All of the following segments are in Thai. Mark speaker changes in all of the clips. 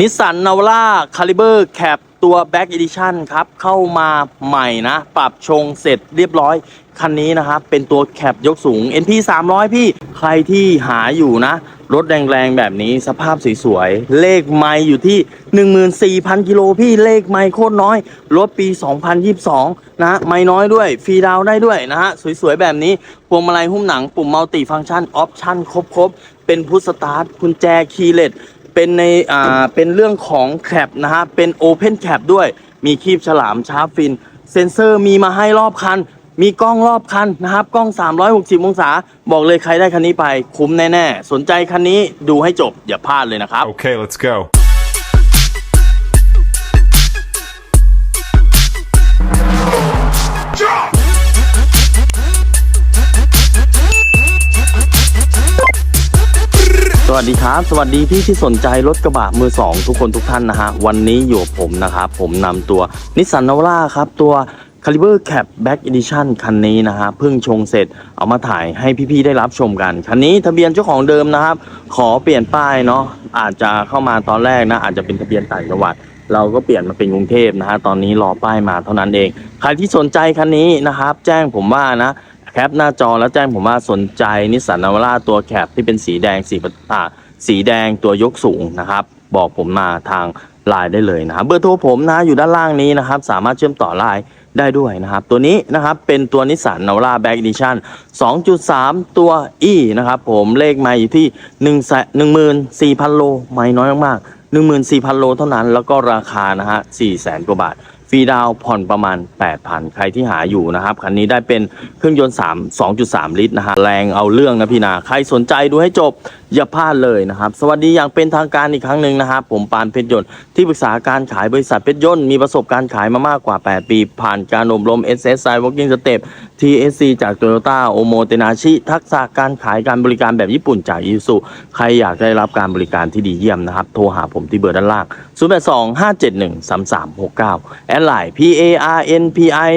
Speaker 1: นิสสันนาวล่าคาลิเบอร์แคปตัวแบ็ก e ิ i ชันครับ เข้ามาใหม่นะ ปรับชงเสร็จเรียบร้อย คันนี้นะครับ เป็นตัวแคปยกสูง NP 300 พี่ใครที่หาอยู่นะ รถแรงๆ แบบนี้สภาพสวยๆ เลขไม่อยู่ที่ 14,000 กิโลพี่เลขไม่โคตรน้อย รถปี 2022 นะฮะไม่น้อยด้วย ฟรีดาวได้ด้วยนะฮะ สวยๆ แบบนี้พวงมาลัยหุ้มหนังปุ่มมัลติฟังก์ชันออปชั่นครบๆ เป็นพุทสตาร์ทกุญแจคีย์เลส เป็นในอ่าเป็นเรื่องของแคปนะฮะเป็นโอเพนแคปด้วยมีคีบฉลามชาร์ปฟิน เซ็นเซอร์มีมาให้รอบคัน มีกล้องรอบคันนะครับ กล้อง 360 องศา บอกเลยใครได้คันนี้ไป คุ้มแน่ ๆ สนใจคันนี้ดูให้จบอย่าพลาดเลยนะครับ
Speaker 2: Okay, let's go.
Speaker 1: วัสดีครับ สวัสดีพี่ที่สนใจรถกระบะมือสองทุกคนทุกท่านนะฮะ วันนี้อยู่ผมนะครับ ผมนำตัวนิสสันนาวร่าครับ ตัว Caliber Cap Back Edition คันนี้นะฮะเพิ่งชงเสร็จเอามาถ่ายให้พี่ๆได้รับชมกัน คันนี้ทะเบียนเจ้าของเดิมนะครับ ขอเปลี่ยนป้ายเนาะอาจจะเข้ามาตอนแรกนะ อาจจะเป็นทะเบียนต่างจังหวัดเราก็เปลี่ยนมาเป็นกรุงเทพนะฮะตอนนี้รอป้ายมาเท่านั้นเอง ใครที่สนใจคันนี้นะครับ แจ้งผมว่านะ แคปหน้าจอแล้วแจ้งผมว่าสนใจนิสสันนาวร่าตัวแคปที่เป็นสีแดงสีอ่าสีแดงตัวยกสูงนะครับ บอกผมมาทางไลน์ได้เลยนะครับเบอร์โทรผมนะอยู่ด้านล่างนี้นะครับ สามารถเชื่อมต่อไลน์ได้ด้วยนะครับ ตัวนี้นะครับเป็นตัวนิสสันนาวร่าแบ็กดิชั่น2.3 ตัว E นะครับ ผมเลขไมาอยู่ที่ 1 1 4 0 0 0 โล ไม่น้อยมาก 14,000 โลเท่านั้นแล้วก็ราคานะฮะ400,000 กว่าบาท รีดาวผ่อนประมาณ 8,000 ใครที่หาอยู่นะครับคันนี้ได้เป็นเครื่องยนต์3 2.3 ลิตรนะฮะแรงเอาเรื่องนะพี่นา ใครสนใจดูให้จบอย่าพลาดเลยนะครับ สวัสดีอย่างเป็นทางการอีกครั้งหนึ่งนะครับ ผมปานเพชรยนต์ที่ปรึกษาการขายบริษัทเพชรยนต์มีประสบการณ์ขายมามากกว่า 8 ปี ผ่านการอบรม SSI Walking Step TSC จาก Toyota o m o t e n a c h i ทักษะการขายการบริการแบบญี่ปุ่นจาก i s u ใครอยากได้รับการบริการที่ดีเยี่ยมนะครับ โทรหาผมที่เบอร์ด้านล่าง 082 571 3369แอดไลน์ P A R N P I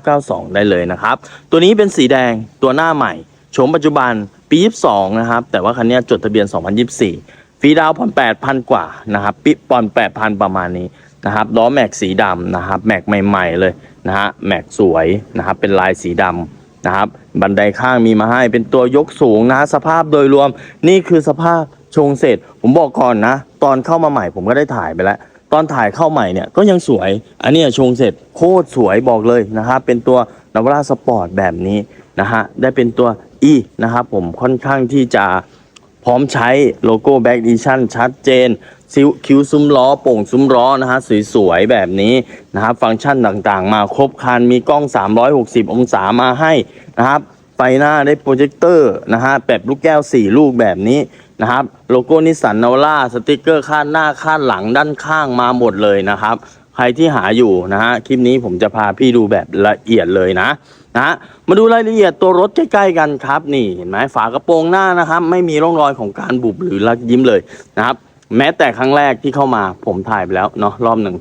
Speaker 1: 1992 ได้เลยนะครับ ตัวนี้เป็นสีแดงตัวหน้าใหม่โฉมปัจจุบันปี 22 นะครับ แต่ว่าคันนี้จดทะเบียน 2024 ฟรีดาวผ่อน8,000 กว่านะครับปิผ่อน 8,000 ประมาณนี้นะครับล้อแม็กสีดำนะครับแม็กใหม่ๆเลยนะฮะแม็กสวยนะครับเป็นลายสีดำนะครับบันไดข้างมีมาให้เป็นตัวยกสูงนะ สภาพโดยรวมนี่คือสภาพชงเสร็จ ผมบอกก่อนนะ ตอนเข้ามาใหม่ผมก็ได้ถ่ายไปแล้ว ตอนถ่ายเข้าใหม่เนี่ยก็ยังสวย อันนี้ชงเสร็จโคตรสวยบอกเลยนะครับเป็นตัวนาวราสปอร์ตแบบนี้นะฮะได้เป็นตัว E นะครับผมค่อนข้างที่จะพร้อมใช้โลโก้แบ็กดิชั่นชัดเจนซิวคิ้วซุ้มล้อโป่งซุ้มล้อนะฮะสวยๆแบบนี้นะครับฟังก์ชันต่างๆ มาครบคันมีกล้อง 360 องศามาให้นะครับไฟหน้าได้โปรเจคเตอร์นะฮะแบบลูกแก้ว 4 ลูกแบบนี้ นะครับ โลโก้นิสสันนาวล่าสติกเกอร์คาดหน้าคาดหลังด้านข้างมาหมดเลยนะครับ ใครที่หาอยู่นะฮะคลิปนี้ผมจะพาพี่ดูแบบละเอียดเลยนะนะมาดูรายละเอียดตัวรถใกล้ๆกันครับนี่เห็นไหมฝากระโปรงหน้านะครับ ไม่มีร่องรอยของการบุบหรือลักยิ้มเลยนะครับ แม้แต่ครั้งแรกที่เข้ามาผมถ่ายไปแล้วเนาะรอบหนึ่ง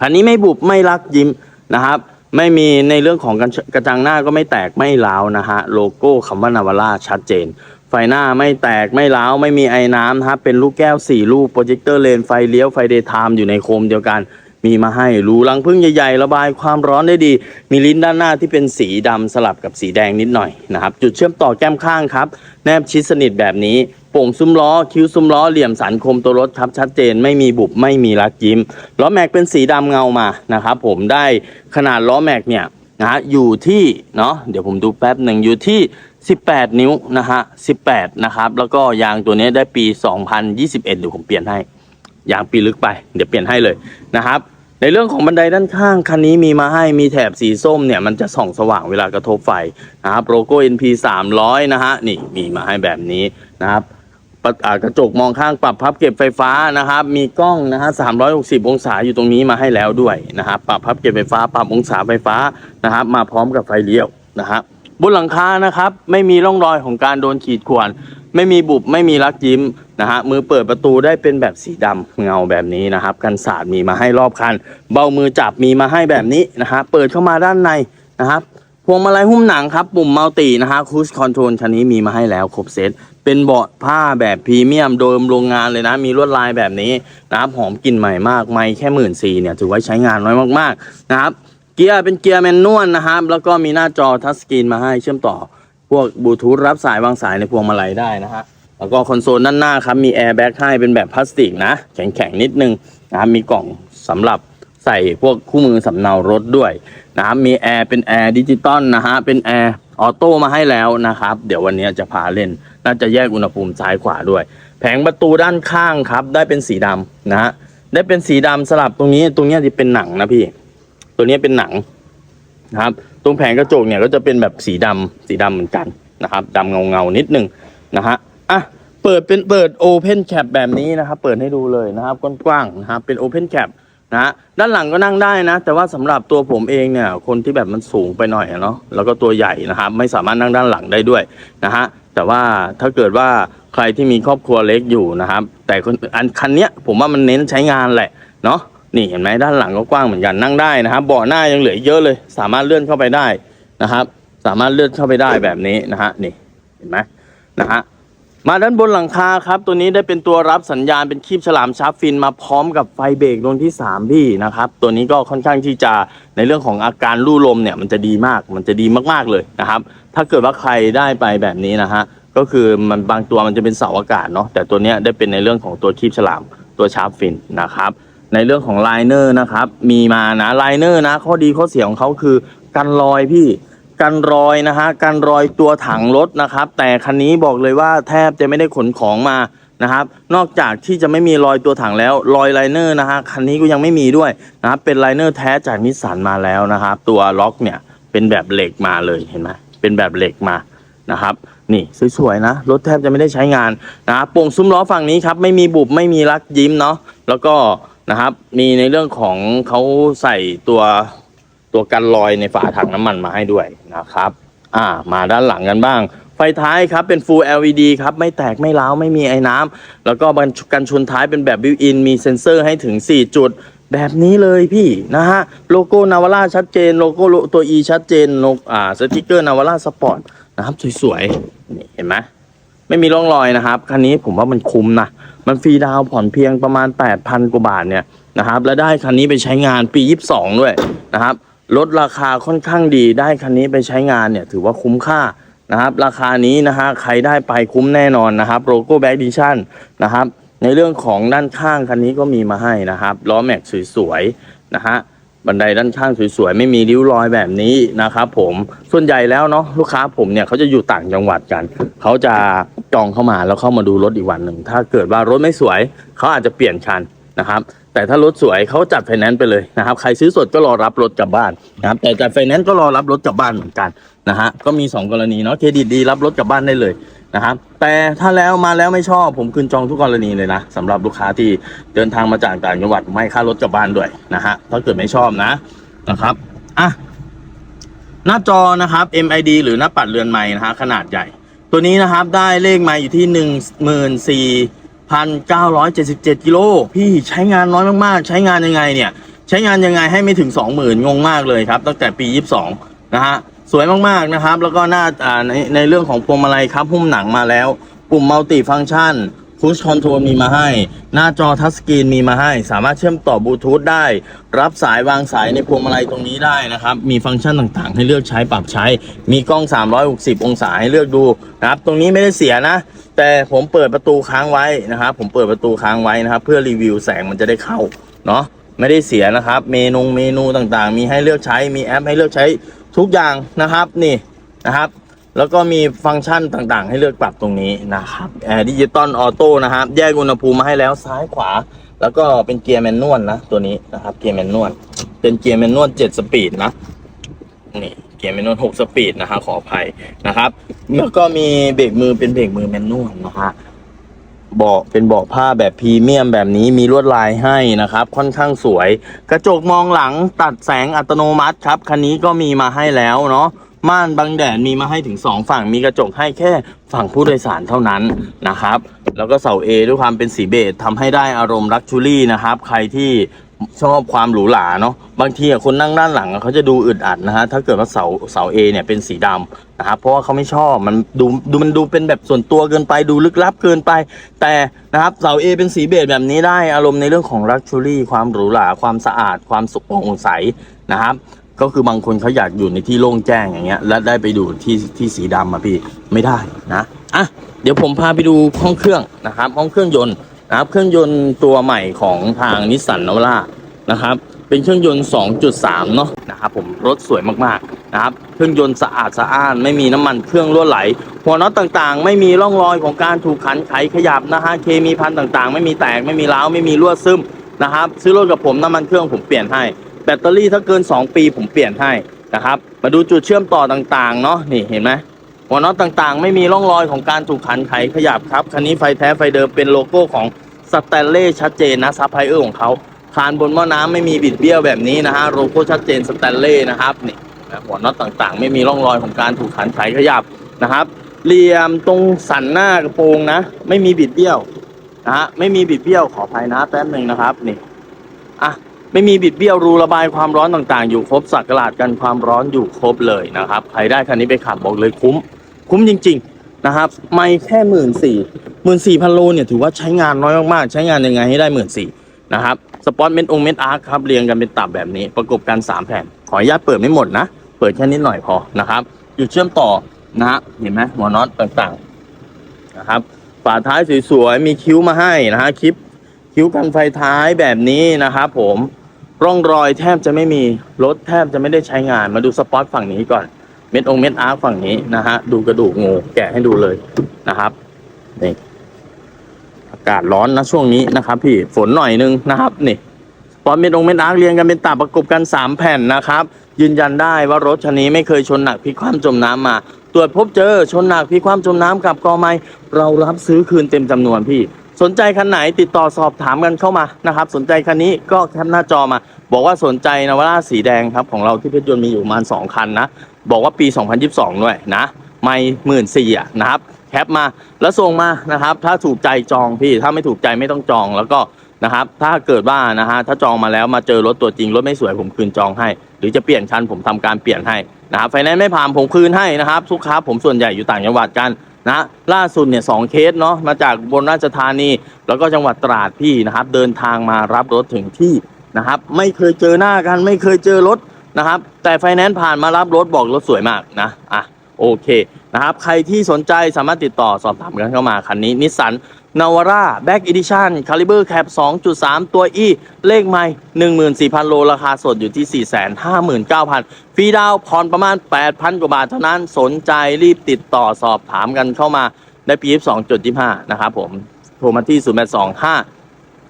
Speaker 1: คันนี้ไม่บุบไม่รักยิ้มนะครับไม่มีในเรื่องของกระกระจังหน้าก็ไม่แตกไม่ร้าวนะฮะ โลโก้คำว่านาวาร่าชัดเจน ไฟหน้าไม่แตกไม่ร้าวไม่มีไอ้น้ำนะครับเป็นลูกแก้ว 4 ลูกโปรเจคเตอร์เลนไฟเลี้ยวไฟเดย์ไทม์อยู่ในโคมเดียวกันมีมาให้รูรังพึ่งใหญ่ๆ ระบายความร้อนได้ดี มีลิ้นด้านหน้าที่เป็นสีดำสลับกับสีแดงนิดหน่อยนะครับ จุดเชื่อมต่อแก้มข้างครับ แนบชิดสนิทแบบนี้ โป่งซุ้มล้อ คิ้วซุ้มล้อ เหลี่ยมสันคมตัวรถครับชัดเจนไม่มีบุบไม่มีรักยิ้ม ล้อแม็กเป็นสีดำเงามานะครับผมได้ขนาดล้อแม็กเนี่ยนะฮะอยู่ที่เนาะเดี๋ยวผมดูแป๊บหนึ่งอยู่ที่ 18 นิ้วนะฮะ18 นะครับ แล้วก็ยางตัวนี้ได้ปี 2021 เดี๋ยวผมเปลี่ยนให้ ยางปีลึกไป เดี๋ยวเปลี่ยนให้เลยนะครับ ในเรื่องของบันไดด้านข้าง คันนี้มีมาให้ มีแถบสีส้มเนี่ยมันจะส่องสว่างเวลากระทบไฟนะครับ โลโก้ NP 300 นะฮะ นี่มีมาให้แบบนี้นะครับกระจกมองข้างปรับพับเก็บไฟฟ้านะครับ มีกล้องนะฮะ360 องศาอยู่ตรงนี้มาให้แล้วด้วยนะครับ ปรับพับเก็บไฟฟ้า ปรับองศาไฟฟ้านะครับ มาพร้อมกับไฟเลี้ยวนะฮะบ บนหลังคานะครับ ไม่มีร่องรอยของการโดนขีดข่วน ไม่มีบุบไม่มีรักยิ้มนะฮะมือเปิดประตูได้เป็นแบบสีดำเงาแบบนี้นะครับ กันสาดมีมาให้รอบคัน เบามือจับมีมาให้แบบนี้นะฮะเปิดเข้ามาด้านในนะครับพวงมาลัยหุ้มหนังครับ ปุ่มมัลตินะฮะคูชคอนโทรลคันนี้มีมาให้แล้วครบเซตเป็นเบาะผ้าแบบพรีเมียมโดยโรงงานเลยนะ มีลวดลายแบบนี้นะครับหอมกลิ่นใหม่มาก ไม่แค่หมื่นสี่เนี่ยถือว่าใช้งานน้อยมากๆนะครับ เกียร์เป็นเกียร์แมนนวลนะครับ แล้วก็มีหน้าจอทัชสกรีนมาให้เชื่อมต่อ พวกบลูทูธรับสายวางสายในพวงมาลัยได้นะฮะแล้วก็คอนโซลด้านหน้าครับมีแอร์แบ็กให้เป็นแบบพลาสติกนะ แข็งๆนิดนึงนะครับมีกล่องสำหรับใส่พวกคู่มือสำเนารถด้วยนะครับมีแอร์เป็นแอร์ดิจิตอลนะฮะเป็นแอร์ออโต้มาให้แล้วนะครับ เดี๋ยววันนี้จะพาเล่น น่าจะแยกอุณหภูมิซ้ายขวาด้วย แผงประตูด้านข้างครับ ได้เป็นสีดำนะฮะได้เป็นสีดำสลับตรงนี้ตรงนี้จะเป็นหนังนะพี่ ตัวนี้เป็นหนังนะครับ ตรงแผงกระจกเนี่ยก็จะเป็นแบบสีดำสีดำเหมือนกันนะครับดำเงาเงานิดนึงนะฮะอะเปิดเป็นเปิดโอเพนแคปแบบนี้นะครับ เปิดให้ดูเลยนะครับกว้างๆนะครับเป็นโอเพนแคปนะฮะด้านหลังก็นั่งได้นะ แต่ว่าสำหรับตัวผมเองเนี่ยคนที่แบบมันสูงไปหน่อยเนาะแล้วก็ตัวใหญ่นะครับ ไม่สามารถนั่งด้านหลังได้ด้วยนะฮะแต่ว่าถ้าเกิดว่าใครที่มีครอบครัวเล็กอยู่นะครับ แต่คนอันคันเนี้ยผมว่ามันเน้นใช้งานแหละเนาะ นี่เห็นไหมด้านหลังก็กว้างเหมือนกันนั่งได้นะครับเบาะหน้ายังเหลือเยอะเลย สามารถเลื่อนเข้าไปได้นะครับ สามารถเลื่อนเข้าไปได้แบบนี้นะฮะนี่เห็นไหมนะฮะมาด้านบนหลังคาครับ ตัวนี้ได้เป็นตัวรับสัญญาณเป็นคีบฉลามชาร์ปฟินมาพร้อมกับไฟเบรกดวงที่3พี่นะครับ ตัวนี้ก็ค่อนข้างที่จะในเรื่องของอาการลู่ลมเนี่ยมันจะดีมากมันจะดีมากๆเลยนะครับ ถ้าเกิดว่าใครได้ไปแบบนี้นะฮะก็คือมันบางตัวมันจะเป็นเสาอากาศเนาะแต่ตัวนี้ได้เป็นในเรื่องของตัวคีบฉลามตัวชาร์ปฟินนะครับ ในเรื่องของไลเนอร์นะครับ มีมานะไลเนอร์นะ ข้อดีข้อเสียของเขาคือกันรอยพี่กันรอยนะฮะกันรอยตัวถังรถนะครับ แต่คันนี้บอกเลยว่าแทบจะไม่ได้ขนของมานะครับ นอกจากที่จะไม่มีรอยตัวถังแล้วรอยไลเนอร์นะฮะคันนี้ก็ยังไม่มีด้วยนะครับเป็นไลเนอร์แท้จากนิสสันมาแล้วนะครับ ตัวล็อกเนี่ยเป็นแบบเหล็กมาเลยเห็นไหมเป็นแบบเหล็กมานะครับนี่สวยๆนะรถแทบจะไม่ได้ใช้งานนะโป่งซุ้มล้อฝั่งนี้ครับไม่มีบุบไม่มีรักยิ้มเนาะแล้วก็ นะครับ มีในเรื่องของเขาใส่ตัวตัวกันรอยในฝาถังน้ำมันมาให้ด้วยนะครับ อ่า มาด้านหลังกันบ้าง ไฟท้ายครับเป็น Full LED ครับ ไม่แตกไม่ร้าว ไม่มีไอ้น้ำแล้วก็กันชนท้ายเป็นแบบบิวอิน มีเซ็นเซอร์ให้ถึง 4 จุดแบบนี้เลยพี่นะฮะ โลโก้นาวาร่าชัดเจน โลโก้ตัว E ชัดเจนโลอ่าสติกเกอร์นาวาร่าสปอร์ตนะครับ สวยๆนี่เห็นไหมไม่มีร่องรอยนะครับ คันนี้ผมว่ามันคุ้มนะ มันฟรีดาวผ่อนเพียงประมาณ 8,000 กว่าบาทเนี่ยนะครับและได้คันนี้ไปใช้งานปี 22 ด้วยนะครับลดราคาค่อนข้างดีได้คันนี้ไปใช้งานเนี่ยถือว่าคุ้มค่านะครับราคานี้นะฮะใครได้ไปคุ้มแน่นอนนะครับโลโก้แบ็กดิชั่นนะครับในเรื่องของด้านข้างคันนี้ก็มีมาให้นะครับล้อแม็กสวยๆนะฮะ บันไดด้านข้างสวยๆ ไม่มีริ้วรอยแบบนี้นะครับผมส่วนใหญ่แล้วเนาะลูกค้าผมเนี่ยเขาจะอยู่ต่างจังหวัดกัน เขาจะจองเข้ามาแล้วเข้ามาดูรถอีกวันหนึ่งถ้าเกิดว่ารถไม่สวยเขาอาจจะเปลี่ยนคันนะครับแต่ถ้ารถสวยเขาจัดไฟแนนซ์ไปเลยนะครับใครซื้อสดก็รอรับรถกลับบ้านนะครับแต่จัดไฟแนนซ์ก็รอรับรถกลับบ้านเหมือนกันนะฮะก็มี 2 กรณีเนาะเครดิตดีรับรถกลับบ้านได้เลย นะครับแต่ถ้าแล้วมาแล้วไม่ชอบผมคืนจองทุกกรณีเลยนะสำหรับลูกค้าที่เดินทางมาจากต่างจังหวัดไม่ค่ารถกลับบ้านด้วยนะฮะถ้าเกิดไม่ชอบนะนะครับอะหน้าจอนะครับ MID หรือหน้าปัดเรือนไม้นะฮะขนาดใหญ่ ตัวนี้นะครับได้เลขไม้อยู่ที่ 14,977กิโลพี่ใช้งานน้อยมากๆ ใช้งานยังไงเนี่ย ใช้งานยังไงให้ไม่ถึง 20,000 งงมากเลยครับ ตั้งแต่ปี 22 นะฮะ สวยมากๆนะครับ แล้วก็หน้าอ่าในในเรื่องของพวงมาลัยครับหุ้มหนังมาแล้วปุ่มมัลติฟัง c t ชันคูชคอนโทรลมีมาให้ หน้าจอทัชสกรีนมีมาให้ สามารถเชื่อมต่อบลูทูธได้ รับสายวางสายในพวงมาลัยตรงนี้ได้นะครับ มีฟังก์ชันต่างๆ ให้เลือกใช้ปรับใช้ มีกล้อง 360 องศาให้เลือกดูนะครับ ตรงนี้ไม่ได้เสียนะ แต่ผมเปิดประตูค้างไว้นะครับ ผมเปิดประตูค้างไว้นะครับ เพื่อรีวิวแสงมันจะได้เข้าเนาะไม่ได้เสียนะครับ เมนูเมนูต่างๆ มีให้เลือกใช้ มีแอปให้เลือกใช้ ทุกอย่างนะครับนี่นะครับ แล้วก็มีฟังก์ชันต่างๆ ให้เลือกปรับตรงนี้นะครับแอร์ดิจิตอลออโต้นะครับ แยกอุณหภูมิมาให้แล้วซ้ายขวา แล้วก็เป็นเกียร์แมนนวลนะตัวนี้นะครับเกียร์แมนนวลเป็นเกียร์แมนนวล7สปีดนะนี่เกียร์แมนนวล6สปีดนะฮะขออภัยนะครับ แล้วก็มีเบรกมือเป็นเบรกมือแมนนวลนะฮะ เบาะเป็นเบาะผ้าแบบพรีเมียมแบบนี้มีลวดลายให้นะครับ ค่อนข้างสวย กระจกมองหลังตัดแสงอัตโนมัติครับคันนี้ก็มีมาให้แล้วเนาะม่านบังแดดมีมาให้ถึง 2 ฝั่งมีกระจกให้แค่ฝั่งผู้โดยสารเท่านั้นนะครับ แล้วก็เสา A ด้วยความเป็นสีเบจทำให้ได้อารมณ์ลักชูรี่นะครับ ใครที่ ชอบความหรูหราเนาะบางทีอะคนนั่งด้านหลังเขาจะดูอึดอัดนะฮะถ้าเกิดว่าเสาเสาเอเนี่ยเป็นสีดำนะครับเพราะว่าเขาไม่ชอบมันดูดูมันดูเป็นแบบส่วนตัวเกินไปดูลึกลับเกินไป แต่นะครับเสาเอเป็นสีเบจแบบนี้ได้อารมณ์ในเรื่องของลักชัวรี่ความหรูหราความสะอาด ความสุขโปร่งใสนะครับก็คือบางคนเขาอยากอยู่ในที่โล่งแจ้งอย่างเงี้ยและได้ไปดูที่ที่สีดำอะพี่ไม่ได้นะอะเดี๋ยวผมพาไปดูห้องเครื่องนะครับห้องเครื่องยนต์ นะครับเครื่องยนต์ตัวใหม่ของทางนิสสันนวร่านะครับเป็นเครื่องยนต์ 2.3 เนาะนะครับผมรถสวยมากๆนะครับเครื่องยนต์สะอาดสะอ้านไม่มีน้ำมันเครื่องรั่วไหล หัวน็อตต่างๆ ไม่มีร่องรอยของการถูกขันไขขยับนะฮะเคมีพันต่างๆ ไม่มีแตกไม่มีร้าวไม่มีรั่วซึมนะครับซื้อรถกับผมน้ำมันเครื่องผมเปลี่ยนให้แบตเตอรี่ถ้าเกิน 2 ปีผมเปลี่ยนให้นะครับมาดูจุดเชื่อมต่อต่างๆเนาะนี่เห็นไหม หัวน็อตต่างๆ ไม่มีร่องรอยของการถูกขันไขขยับครับ คันนี้ไฟแท้ไฟเดิมเป็นโลโก้ของสแตนเล่ชัดเจนนะซับไพเออร์ของเขาคานบนหม้อน้ำไม่มีบิดเบี้ยวแบบนี้นะฮะโลโก้ชัดเจนสแตนเล่นะครับนี่หัวน็อตต่างๆ ไม่มีร่องรอยของการถูกขันไขขยับนะครับเหลี่ยมตรงสันหน้ากระโปรงนะ ไม่มีบิดเบี้ยวนะฮะไม่มีบิดเบี้ยวขออภัยนะแป๊บหนึ่งนะครับนี่อะไม่มีบิดเบี้ยวรูระบายความร้อนต่างๆ อยู่ครบสักกลาดกันความร้อนอยู่ครบเลยนะครับ ใครได้คันนี้ไปขับบอกเลยคุ้ม คุ้มจริง ๆนะครับ ไม่แค่หมื่นสี่หมื่นสี่พันโลเนี่ยถือว่าใช้งานน้อยมากๆ ใช้งานยังไงให้ได้หมื่นสี่นะครับ สปอตเมนองเมนอาร์ครับเรียงกันเป็นตับแบบนี้ ประกบกันสามแผ่น ขออนุญาตเปิดไม่หมดนะ เปิดแค่นิดหน่อยพอนะครับอยู่เชื่อมต่อนะฮะเห็นไหมหัวน็อตต่างๆนะครับฝาท้ายสวยๆมีคิ้วมาให้นะฮะคลิปคิ้วกันไฟท้ายแบบนี้นะครับผมร่องรอยแทบจะไม่มีรถแทบจะไม่ได้ใช้งานมาดูสปอตฝั่งนี้ก่อน เม็ดองเม็ดอาร์ฝั่งนี้นะฮะดูกระดูกงูแกะให้ดูเลยนะครับนี่อากาศร้อนนะช่วงนี้นะครับ พี่ฝนหน่อยนึงนะครับนี่สปอตเม็ดองเม็ดอาร์เรียงกันเป็นตาประกบกันสามแผ่นนะครับ ยืนยันได้ว่ารถคันนี้ไม่เคยชนหนักพลิกคว่ำจมน้ำมา ตรวจพบเจอชนหนักพลิกคว่ำจมน้ำกับกอไม้เรารับซื้อคืนเต็มจำนวนพี่สนใจคันไหนติดต่อสอบถามกันเข้ามานะครับ สนใจคันนี้ก็แคปหน้าจอมา บอกว่าสนใจนวาร่าสีแดงครับของเราที่เพชรยนต์มีอยู่ประมาณ2คันนะ บอกว่าปี 2022 ด้วยนะ ไม่หมื่นสี่อะนะครับ แคปมาแล้วส่งมานะครับ ถ้าถูกใจจองพี่ ถ้าไม่ถูกใจไม่ต้องจองแล้วก็นะครับ ถ้าเกิดว่านะฮะ ถ้าจองมาแล้วมาเจอรถตัวจริง รถไม่สวยผมคืนจองให้ หรือจะเปลี่ยนคันผมทำการเปลี่ยนให้นะครับไฟแนนซ์ไม่ผ่านผมคืนให้นะครับลูกค้าผมส่วนใหญ่อยู่ต่างจังหวัดกันนะล่าสุดเนี่ยสองเคสเนาะมาจากบนราชธานี แล้วก็จังหวัดตราดพี่นะครับ เดินทางมารับรถถึงที่นะครับ ไม่เคยเจอหน้ากัน ไม่เคยเจอรถ นะครับ แต่ไฟแนนซ์ผ่านมารับรถบอกรถสวยมากนะอะโอเคนะครับ ใครที่สนใจสามารถติดต่อสอบถามกันเข้ามาคันนี้นิสสันนาวาร่าแบ็กอีดิชั่นคาลิเบอร์แคป2.3 ตัว E เลขไม่14,000 โล ราคาสดอยู่ที่ 459,000 ฟรีดาวน์ผ่อนประมาณ 8,000 กว่าบาทเท่านั้นสนใจรีบติดต่อสอบถามกันเข้ามาได้ปี 2.25นะครับผม โทรมาที่ 0825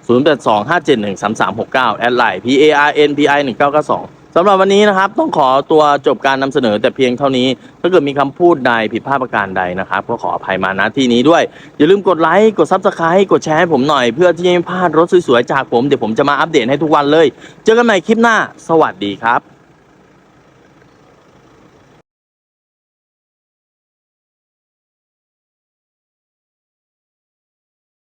Speaker 1: 0825713369 แอดไลน์ P A R N P I 1992 สำหรับวันนี้นะครับต้องขอตัวจบการนำเสนอแต่เพียงเท่านี้ ถ้าเกิดมีคำพูดใดผิดพลาดประการใดนะครับ ก็ขออภัยมาณที่นี้ด้วย อย่าลืมกดไลค์กดซับสไครต์กดแชร์ให้ผมหน่อย เพื่อที่จะไม่พลาดรถสวยๆจากผม เดี๋ยวผมจะมาอัปเดตให้ทุกวันเลย เจอกันใหม่คลิปหน้า สวัสดีครับ